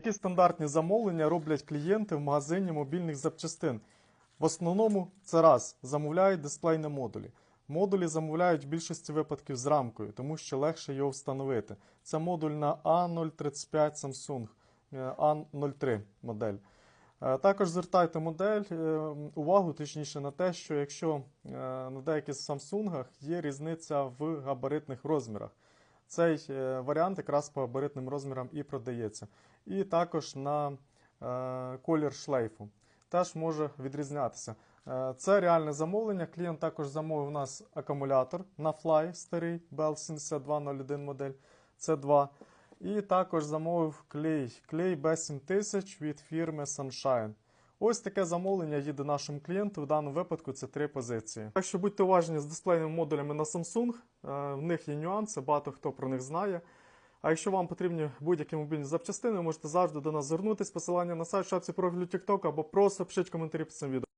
Які стандартні замовлення роблять клієнти в магазині мобільних запчастин? В основному це раз замовляють дисплейні модулі. Модулі замовляють в більшості випадків з рамкою, тому що легше його встановити. Це модуль на A035 Samsung, е, A03 модель. Е, Також звертайте модель е, увагу точніше на те, що якщо е, на деяких Samsung є різниця в габаритних розмірах. Цей е, варіант якраз по габаритним розмірам і продається. І також на е, колір шлейфу теж може відрізнятися. Е, Це реальне замовлення. Клієнт також замовив у нас акумулятор на Fly старий Bell 7201 модель. Це 2. І також замовив клей, клей B7000 від фірми Sunshine. Ось таке замовлення їде нашому клієнту. В даному випадку це три позиції. Так що будьте уважні з дисплейними модулями на Samsung. Е, В них є нюанси, багато хто про них знає. А якщо вам потрібні будь-які мобільні запчастини, можете завжди до нас звернутися. Посилання на сайт, шапці профілю TikTok або просто пишіть коментарі під цим відео.